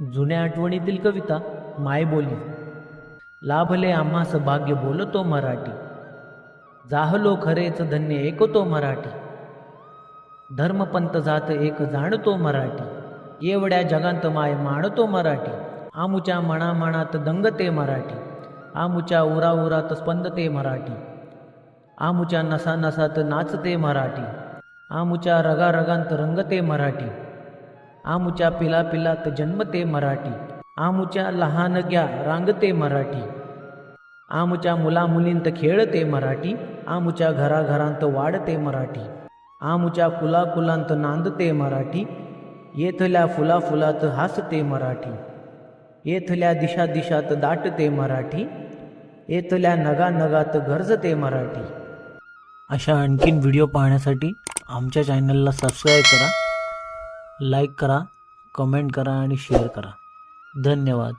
जुन्या आठवणीतील कविता मायबोली लाभले आम्हास भाग्य बोलतो मराठी. जाहलो खरेच धन्य ऐकतो मराठी. धर्मपंत जात एक जाणतो मराठी. एवढ्या जगांत माय माणतो मराठी. आमुच्या मनामनात दंगते मराठी. आमुच्या उराउरात स्पंदते मराठी. आमुच्या नसानसात नाचते मराठी. आमुच्या रगारगांत रंगते मराठी. आमुच्या पिला पिलात जन्मते मराठी. आमुच्या लहानग्या रांगते मराठी. आमच्या मुलामुलींत खेळते मराठी. आमच्या घराघरांत वाढते मराठी. आमच्या कुलाकुलांत नांदते मराठी. येथल्या फुला फुलात हसते मराठी. येथल्या दिशा दिशात दाटते मराठी. येथल्या नगा नगात गरजते मराठी. अशा आणखीन व्हिडिओ पाहण्यासाठी आमच्या चॅनलला सबस्क्राईब करा. लाईक करा कमेंट करा आणि शेअर करा. धन्यवाद.